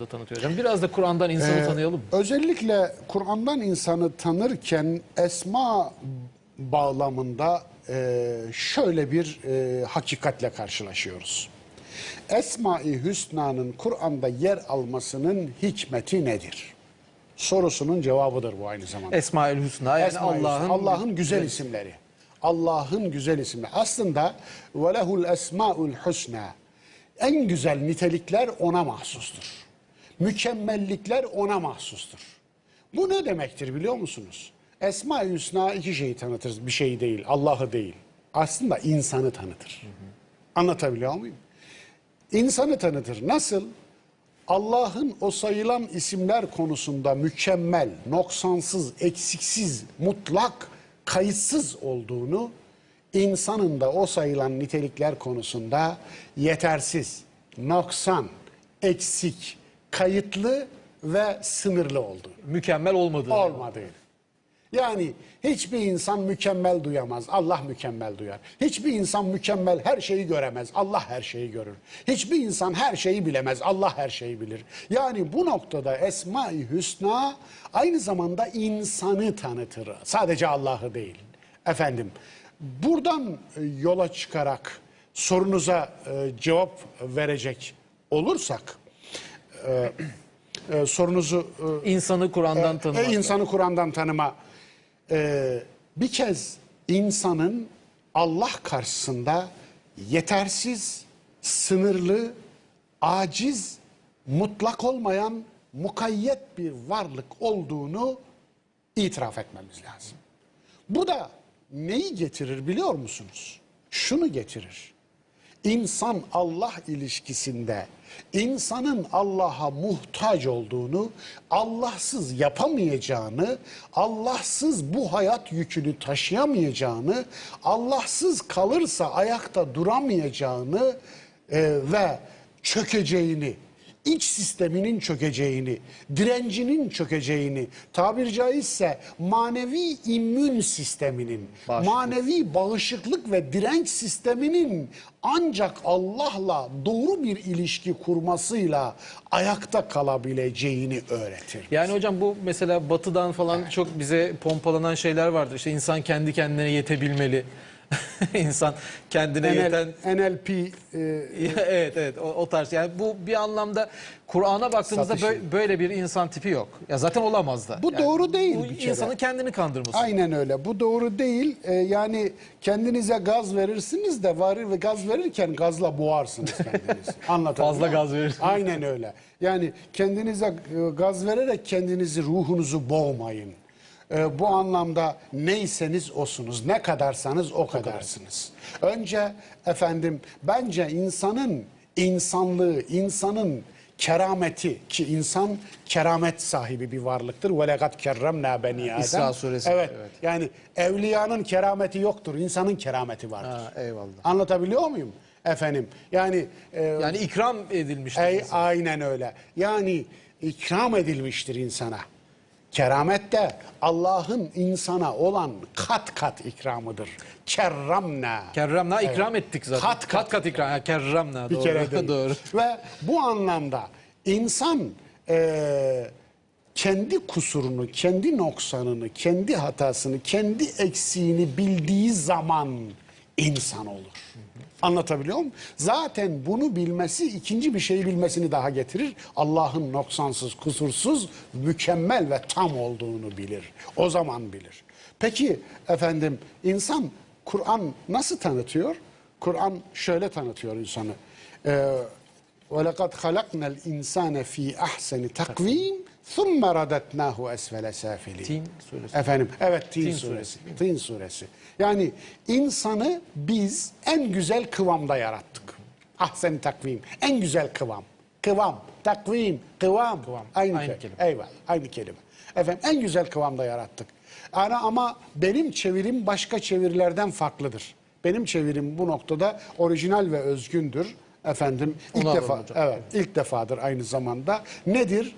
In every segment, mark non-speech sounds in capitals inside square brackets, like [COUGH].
da tanıtıyor hocam. Biraz da Kur'an'dan insanı Ee, tanıyalım. Özellikle Kur'an'dan insanı tanırken esma bağlamında e, şöyle bir e, hakikatle karşılaşıyoruz. Esma-i Hüsna'nın Kur'an'da yer almasının hikmeti nedir? Sorusunun cevabıdır bu aynı zamanda. Esmaül Hüsna yani Hüsna, Allah'ın Allah'ın güzel isimleri. Allah'ın güzel isimleri. Aslında ve lehul esmaul husna. En güzel nitelikler ona mahsustur. Mükemmellikler ona mahsustur. Bu ne demektir biliyor musunuz? Esma-i Hüsna iki şeyi tanıtır. Bir şey değil. Allah'ı değil. Aslında insanı tanıtır. Anlatabiliyor muyum? İnsanı tanıtır. Nasıl? Allah'ın o sayılan isimler konusunda mükemmel, noksansız, eksiksiz, mutlak, kayıtsız olduğunu, insanın da o sayılan nitelikler konusunda yetersiz, noksan, eksik, kayıtlı ve sınırlı olduğunu mükemmel olmadığı. olmadığını. Yani hiçbir insan mükemmel duyamaz. Allah mükemmel duyar. Hiçbir insan mükemmel her şeyi göremez. Allah her şeyi görür. Hiçbir insan her şeyi bilemez. Allah her şeyi bilir. Yani bu noktada Esma-i Hüsna aynı zamanda insanı tanıtır. Sadece Allah'ı değil. Efendim buradan e, yola çıkarak sorunuza e, cevap verecek olursak e, e, sorunuzu e, İnsanı Kur'an'dan tanımak. e, insanı Kur'an'dan tanıma. Ee, bir kez insanın Allah karşısında yetersiz, sınırlı, aciz, mutlak olmayan, mukayyet bir varlık olduğunu itiraf etmemiz lazım. Bu da neyi getirir biliyor musunuz? Şunu getirir. İnsan Allah ilişkisinde insanın Allah'a muhtaç olduğunu, Allahsız yapamayacağını, Allahsız bu hayat yükünü taşıyamayacağını, Allahsız kalırsa ayakta duramayacağını e, ve çökeceğini, iç sisteminin çökeceğini, direncinin çökeceğini, tabiri caizse manevi immün sisteminin, Bağışıklık. manevi bağışıklık ve direnç sisteminin ancak Allah'la doğru bir ilişki kurmasıyla ayakta kalabileceğini öğretir. Yani hocam bu mesela batıdan falan çok bize pompalanan şeyler vardır. İşte insan kendi kendine yetebilmeli. [LAUGHS] insan kendine yeten NL, NLP e, [LAUGHS] evet evet o, o tarz yani bu bir anlamda Kur'an'a baktığımızda Satışı. bö- böyle bir insan tipi yok. Ya zaten olamaz da. Bu Yani doğru değil Bu bir kere. insanın kendini kandırması. Aynen öyle. Bu doğru değil. Ee, yani kendinize gaz verirsiniz de varır ve gaz verirken gazla boğarsınız kendinizi. [LAUGHS] Anlatabiliyor Fazla gaz verirsiniz. Aynen öyle. Yani kendinize e, gaz vererek kendinizi, ruhunuzu boğmayın. Ee, bu anlamda neyseniz osunuz, ne kadarsanız o kadarsınız. Önce efendim bence insanın insanlığı, insanın kerameti ki insan keramet sahibi bir varlıktır. Ve lekad kerremna beni Adem. İsra suresi, Evet, evet. Yani evliyanın kerameti yoktur. insanın kerameti vardır. Ha, eyvallah. Anlatabiliyor muyum? Efendim yani e, Yani ikram edilmiştir. Ey, insan. aynen öyle. Yani ikram edilmiştir insana. Keramet de Allah'ın insana olan kat kat ikramıdır. Kerramna. Kerramna ikram ettik zaten. Kat kat. kat, ikram. Ha, kerramna Bir doğru. kere [LAUGHS] doğru. Ve bu anlamda insan e, kendi kusurunu, kendi noksanını, kendi hatasını, kendi eksiğini bildiği zaman insan olur. Anlatabiliyor muyum? Zaten bunu bilmesi ikinci bir şeyi bilmesini daha getirir. Allah'ın noksansız, kusursuz, mükemmel ve tam olduğunu bilir. O zaman bilir. Peki efendim insan Kur'an nasıl tanıtıyor? Kur'an şöyle tanıtıyor insanı. Ee, وَلَقَدْ خَلَقْنَا الْاِنْسَانَ ف۪ي اَحْسَنِ takvim ثُمَّ رَدَتْنَاهُ اَسْفَلَ سَافِلِينَ Tin suresi. Efendim, evet Tin, Tin suresi. suresi. Tin suresi. Yani insanı biz en güzel kıvamda yarattık. Ahsen takvim, en güzel kıvam. Kıvam, takvim, kıvam. Kıvam, Aynı, aynı kelime. Eyvallah, aynı kelime. Efendim en güzel kıvamda yarattık. Yani ama benim çevirim başka çevirilerden farklıdır. Benim çevirim bu noktada orijinal ve özgündür. Efendim ilk defa hocam. evet ilk defadır aynı zamanda. Nedir?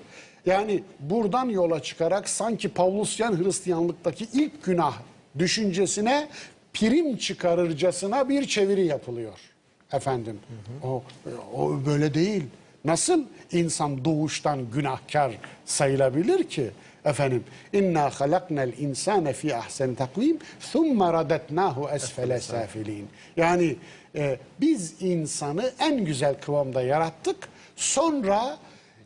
Yani buradan yola çıkarak sanki Pavlusyan Hristiyanlıktaki ilk günah düşüncesine prim çıkarırcasına bir çeviri yapılıyor. Efendim. O, o böyle değil. Nasıl insan doğuştan günahkar sayılabilir ki? Efendim inna halaknal insane fi ahsen takvim thumma radetnahu esfele safilin. Yani e, biz insanı en güzel kıvamda yarattık. Sonra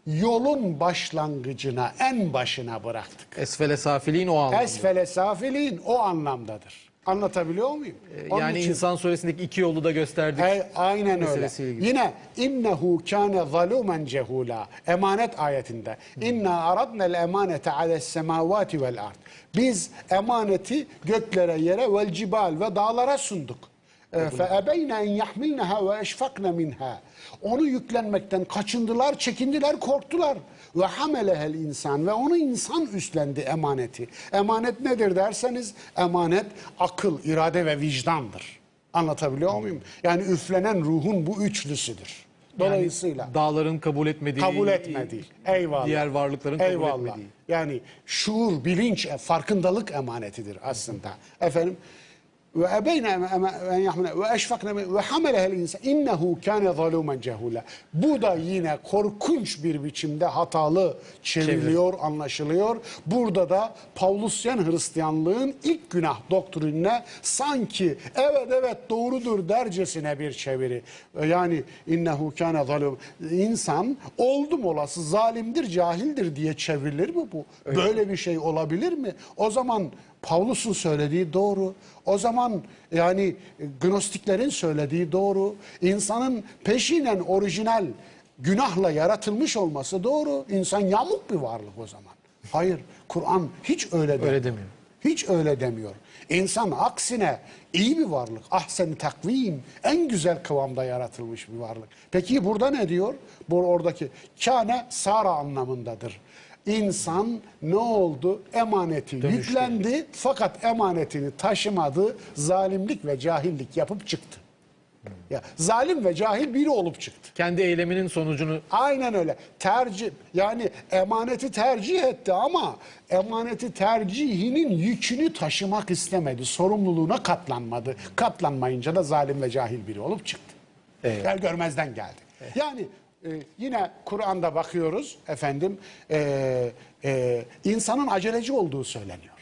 yolun başlangıcına, en başına bıraktık. Esfele safiliğin o anlamda. Esfele safilin o anlamdadır. Anlatabiliyor muyum? Onun yani için- insan suresindeki iki yolu da gösterdik. e, aynen öyle. ilgili. Yine innehu kâne zalumen cehula. Emanet ayetinde. İnna aradnel emanete ales semavati vel ard. Biz emaneti göklere, yere vel cibal ve dağlara sunduk. En yahmilneha ve eşfakne minha. Onu yüklenmekten kaçındılar, çekindiler, korktular. Ve hamelehel insan ve onu insan üstlendi emaneti. Emanet nedir derseniz emanet akıl, irade ve vicdandır. Anlatabiliyor muyum? Yani üflenen ruhun bu üçlüsüdür. Dolayısıyla Dağların kabul etmediği, kabul etmediği. Eyvallah. diğer varlıkların kabul Eyvallah. etmediği. Yani şuur, bilinç, e, farkındalık emanetidir aslında. Efendim ve ebeyne en yahmile ve hamelehel insan innehu kâne zalûmen cehûlâ. Bu da yine korkunç bir biçimde hatalı çevriliyor, anlaşılıyor. Burada da Pavlusyen Hristiyanlığın ilk günah doktrinine sanki evet evet doğrudur dercesine bir çeviri. Yani innehu kâne zalûm. İnsan oldum olası zalimdir, cahildir diye çevrilir mi bu? Böyle bir şey olabilir mi? O zaman Pavlus'un söylediği doğru. O zaman yani gnostiklerin söylediği doğru. İnsanın peşinen orijinal günahla yaratılmış olması doğru. İnsan yamuk bir varlık o zaman. Hayır, Kur'an hiç öyle demiyor. Öyle demiyor. Hiç öyle demiyor. İnsan aksine iyi bir varlık. Ahsen takvim. En güzel kıvamda yaratılmış bir varlık. Peki burada ne diyor? Bu oradaki kâne sara anlamındadır. İnsan ne oldu? Emaneti Dönüştü. yüklendi fakat emanetini taşımadı. Zalimlik ve cahillik yapıp çıktı. Ya zalim ve cahil biri olup çıktı. Kendi eyleminin sonucunu Aynen öyle. Tercih yani emaneti tercih etti ama emaneti tercihinin yükünü taşımak istemedi. Sorumluluğuna katlanmadı. Katlanmayınca da zalim ve cahil biri olup çıktı. Evet. Gel görmezden geldi. Yani e, yine Kur'an'da bakıyoruz efendim e, e, insanın aceleci olduğu söyleniyor.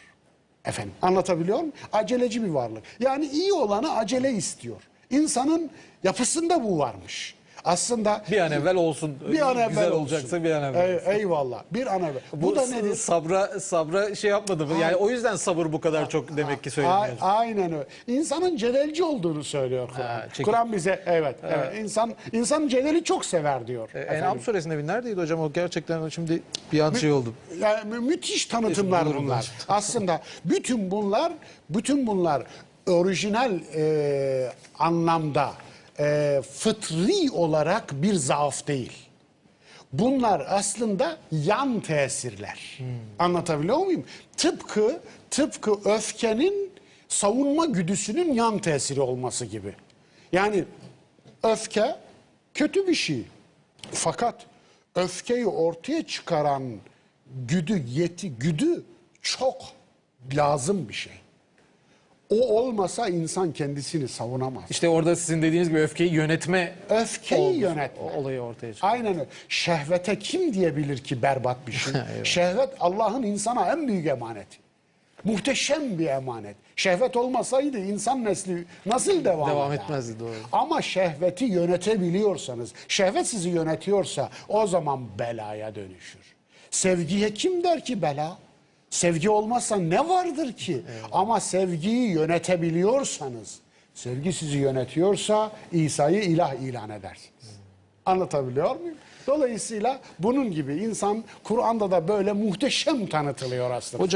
Efendim anlatabiliyor muyum? Aceleci bir varlık. Yani iyi olanı acele istiyor. İnsanın yapısında bu varmış. Aslında bir an evvel olsun. bir an evvel Güzel olsun. olacaksa bir an evvel. Ey- eyvallah. Bir an evvel. Bu, Bu, da nedir? Sabra sabra şey yapmadı mı? Yani o yüzden sabır bu kadar çok demek ki A- söyleniyor. aynen öyle. İnsanın cedelci olduğunu söylüyor Kur'an. Kur'an bize evet, evet. İnsan insan celali çok sever diyor. E. En'am suresinde bir neredeydi hocam o gerçekten şimdi bir an şey oldu. Yani mü- müthiş tanıtımlar Bulurum bunlar. [LAUGHS] Aslında bütün bunlar bütün bunlar orijinal e, anlamda e, fıtri olarak bir zaaf değil. Bunlar aslında yan tesirler. Anlatabiliyor muyum? Tıpkı tıpkı öfkenin savunma güdüsünün yan tesiri olması gibi. Yani öfke kötü bir şey. Fakat öfkeyi ortaya çıkaran güdü, yeti, güdü çok lazım bir şey. O olmasa insan kendisini savunamaz. İşte orada sizin dediğiniz gibi öfkeyi yönetme Öfkeyi olgusu- yönetme. olayı ortaya çıkıyor. Aynen öyle. Şehvete kim diyebilir ki berbat bir şey? [LAUGHS] Şehvet Allah'ın insana en büyük emaneti. Muhteşem bir emanet. Şehvet olmasaydı insan nesli nasıl devam, Devam eder? etmezdi, doğru. Ama şehveti yönetebiliyorsanız, şehvet sizi yönetiyorsa o zaman belaya dönüşür. Sevgiye kim der ki bela? Sevgi olmazsa ne vardır ki? Ama sevgiyi yönetebiliyorsanız, sevgi sizi yönetiyorsa İsa'yı ilah ilan edersiniz. Anlatabiliyor muyum? Dolayısıyla bunun gibi insan Kur'an'da da böyle muhteşem tanıtılıyor aslında. Hocam